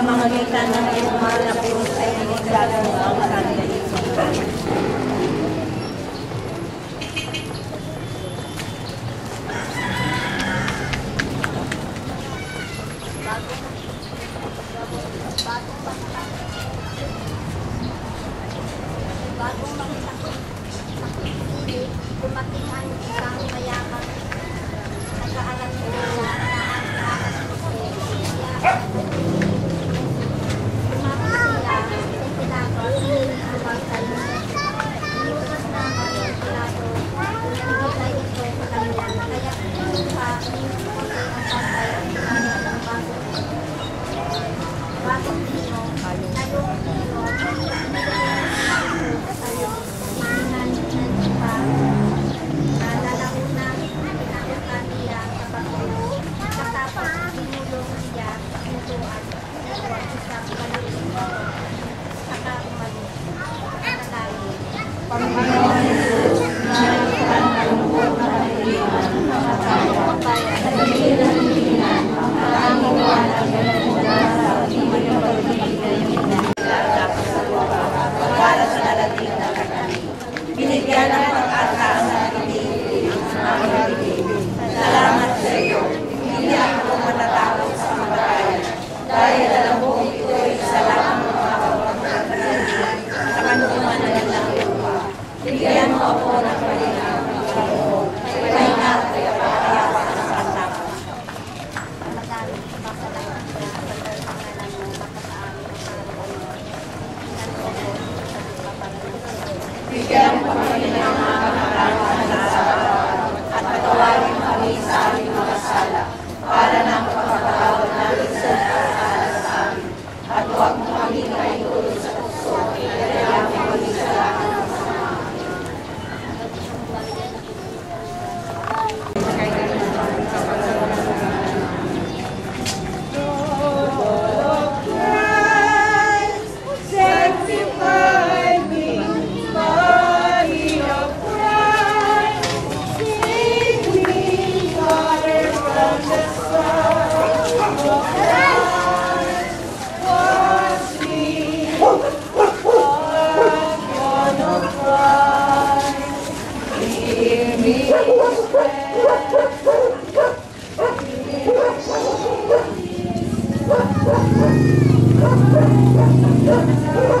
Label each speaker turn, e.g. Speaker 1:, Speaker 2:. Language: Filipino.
Speaker 1: pamamagitan ng iyong mahal na puso ay niligtas mo ang sandaisipan. Bagong makita ko, makikili, kumakingan. Panginoon. Bigyan mo Thank you.